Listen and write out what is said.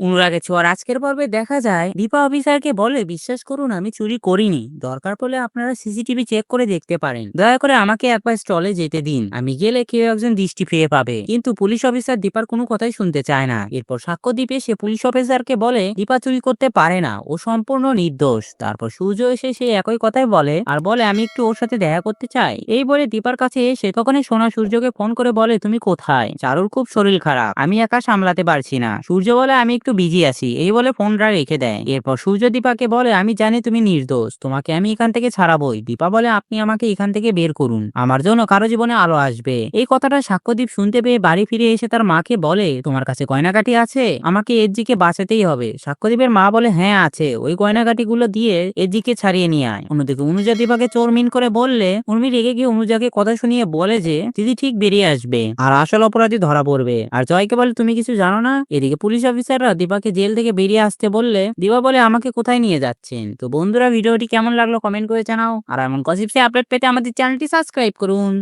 অনুরাগের ছোঁয়ার আজকের পর্বে দেখা যায়, দীপা অফিসারকে বলে, বিশ্বাস করুন, আমি চুরি করিনি। দরকার পড়লে আপনারা সিসিটিভি চেক করে দেখতে পারেন। দয়া করে আমাকে একবার স্টলে যেতে দিন। আমি গেলে কেউ একজন দৃষ্টি ফিরে পাবে। কিন্তু পুলিশ অফিসার দীপার কোনো কথাই শুনতে চায় না। এরপর সাক্ষ্য দ্বীপে সে পুলিশ অফিসারকে বলে, দীপা চুরি করতে পারে না। ও সম্পূর্ণ নির্দোষ। তারপর সূর্য এসে সে একই কথাই বলে, আর বলে, আমি একটু ওর সাথে দেখা করতে চাই। এই বলে দীপার কাছে এসে তখনই সোনা সূর্যকে ফোন করে বলে, তুমি কোথায়? চারুর খুব শরীর খারাপ। আমি একা সামলাতে পারছি না। সূর্য বলে, আমি একটু বিজি আছি। এই বলে ফোনটা রেখে দেয়। এরপর সূর্য দীপাকে বলে, আমি জানি তুমি নির্দোষ। তোমাকে আমি এখান থেকে ছাড়াবই। দীপা বলে, আপনি আমাকে এখান থেকে বের করুন। আমার জন্য কারও জীবনে আলো আসবে। এই কথাটা সাক্ষ্যদীপ শুনতে পেয়ে বাড়ি ফিরে এসে তার মাকে বলে, তোমার কাছে গয়নাকাটি আছে? আমাকে এজিকে বাঁচাতেই হবে। সাক্ষ্যদীপের মা বলে হ্যাঁ আছে। ওই গয়নাকাটি গুলো দিয়ে এজিকে ছাড়িয়ে নিয়ে আয়। অন্যদিকে অনুজা দীপাকে চোরমিন করে বললে, উর্মি রেগে গিয়ে অনুজাকে কথা শুনিয়ে বলে যে, দিদি ঠিক বেরিয়ে আসবে। আর আসল অপরাধী ধরা পড়বে। আর জয়কে বলে, তুমি কিছু জানো না? এদিকে পুলিশ অফিসাররা দীপাকে জেল থেকে বেরিয়ে আসতে বললে দীপা বলে আমাকে কোথায় নিয়ে যাচ্ছেন? তো বন্ধুরা, ভিডিওটি কেমন লাগল কমেন্ট করে জানাও। আর এমন গসিপসে আপডেট পেতে আমাদের চ্যানেলটি সাবস্ক্রাইব করুন।